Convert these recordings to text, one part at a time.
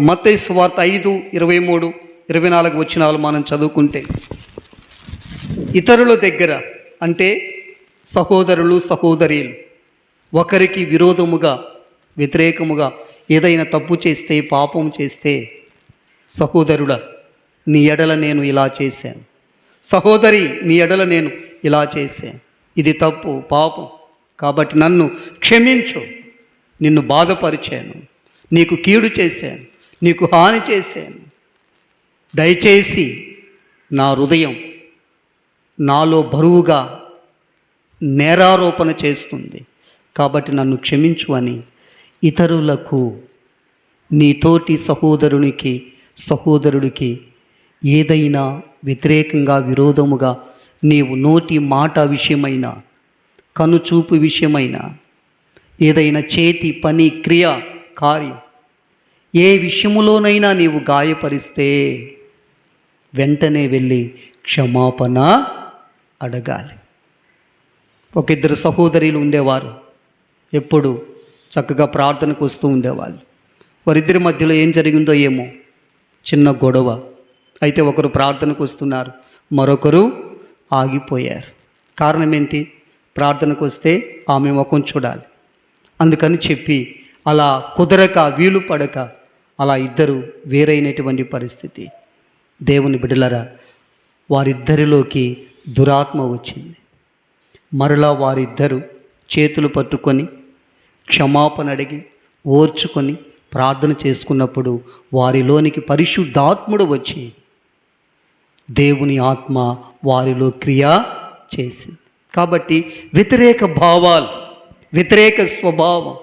మత్తయి వార్త ఐదు ఇరవై మూడు ఇరవై నాలుగు వచ్చినాలు మనం చదువుకుంటే ఇతరుల దగ్గర అంటే సహోదరులు సహోదరీలు ఒకరికి విరోధముగా వ్యతిరేకముగా ఏదైనా తప్పు చేస్తే పాపం చేస్తే సహోదరుడా నీ ఎడల నేను ఇలా చేశాను. సహోదరి నీ ఎడల నేను ఇలా చేశాను. ఇది తప్పు పాపం. కాబట్టి నన్ను క్షమించు. నిన్ను బాధపరిచాను. నీకు కీడు చేశాను. నీకు హాని చేశాను. దయచేసి నా హృదయం నాలో బరువుగా నేరారోపణ చేస్తుంది. కాబట్టి నన్ను క్షమించు అని ఇతరులకు నీతోటి సహోదరునికి సహోదరుడికి ఏదైనా వ్యతిరేకంగా విరోధముగా నీవు నోటి మాట విషయమైన కనుచూపు విషయమైన ఏదైనా చేతి పని క్రియ కార్యం ఏ విషయములోనైనా నీవు గాయపరిస్తే వెంటనే వెళ్ళి క్షమాపణ అడగాలి. ఒక ఇద్దరు సహోదరులు ఉండేవారు. ఎప్పుడు చక్కగా ప్రార్థనకు వస్తూ ఉండేవాళ్ళు. వారిద్దరి మధ్యలో ఏం జరిగిందో ఏమో చిన్న గొడవ. అయితే ఒకరు ప్రార్థనకు వస్తున్నారు. మరొకరు ఆగిపోయారు. కారణం ఏంటి? ప్రార్థనకు వస్తే ఆమె ముఖం చూడాలి. అందుకని చెప్పి అలా కుదరక వీలు పడక అలా ఇద్దరు వేరైనటువంటి పరిస్థితి. దేవుని బిడలరా వారిద్దరిలోకి దురాత్మ వచ్చింది. మరలా వారిద్దరు చేతులు పట్టుకొని క్షమాపణ అడిగి ఓర్చుకొని ప్రార్థన చేసుకున్నప్పుడు వారిలోనికి పరిశుద్ధాత్ముడు వచ్చి దేవుని ఆత్మ వారిలో క్రియ చేసింది. కాబట్టి వ్యతిరేక భావాలు వ్యతిరేక స్వభావం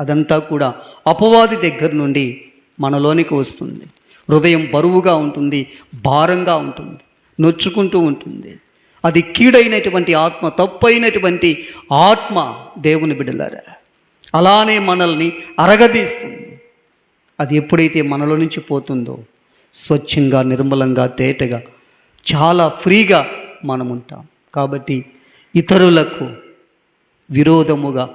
అదంతా కూడా అపవాది దగ్గర నుండి మనలోనికి వస్తుంది. హృదయం బరువుగా ఉంటుంది భారంగా ఉంటుంది నొచ్చుకుంటూ ఉంటుంది. అది కీడైనటువంటి ఆత్మ తప్పైనటువంటి ఆత్మ దేవుని బిడలారా అలానే మనల్ని అరగదీస్తుంది. అది ఎప్పుడైతే మనలో నుంచి పోతుందో స్వచ్ఛంగా నిర్మలంగా తేటగా చాలా ఫ్రీగా మనం ఉంటాం కాబట్టి ఇతరులకు విరోధముగా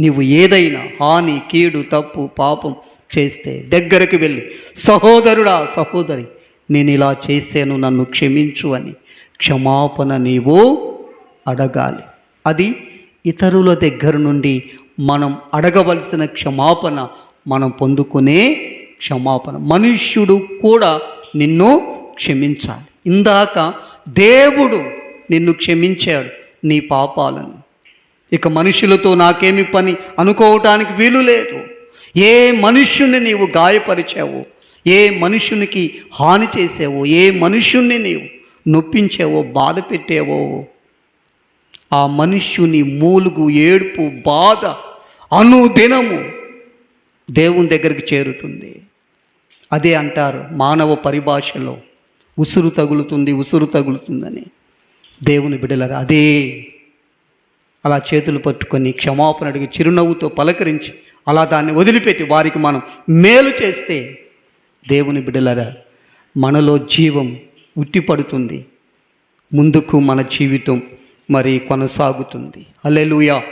నీవు ఏదైనా హాని కీడు తప్పు పాపం చేస్తే దగ్గరకు వెళ్ళి సహోదరుడా సహోదరి నేను ఇలా చేశాను నన్ను క్షమించు అని క్షమాపణ నీవు అడగాలి. అది ఇతరుల దగ్గర నుండి మనం అడగవలసిన క్షమాపణ మనం పొందుకునే క్షమాపణ. మనుష్యుడు కూడా నిన్ను క్షమించాలి. ఇందాక దేవుడు నిన్ను క్షమించాడు నీ పాపాలను. ఇక మనుషులతో నాకేమి పని? అనుకోవటానికి వీలు లేదు. ఏ మనుష్యుని నీవు గాయపరిచావు ఏ మనుషునికి హాని చేసావో ఏ మనుష్యుణ్ణి నీవు నొప్పించావో బాధ పెట్టావో ఆ మనుష్యుని మూలుగు ఏడుపు బాధ అనుదినము దేవుని దగ్గరికి చేరుతుంది. అదే అంటారు మానవ పరిభాషలో ఉసురు తగులుతుంది ఉసురు తగులుతుందని. దేవుని బిడలరా అదే అలా చేతులు పట్టుకొని క్షమాపణ అడిగి చిరునవ్వుతో పలకరించి అలా దాన్ని వదిలిపెట్టి వారికి మనం మేలు చేస్తే దేవుని బిడ్డలరా మనలో జీవం ఉట్టిపడుతుంది. ముందుకు మన జీవితం మరి కొనసాగుతుంది. అల్లెలుయా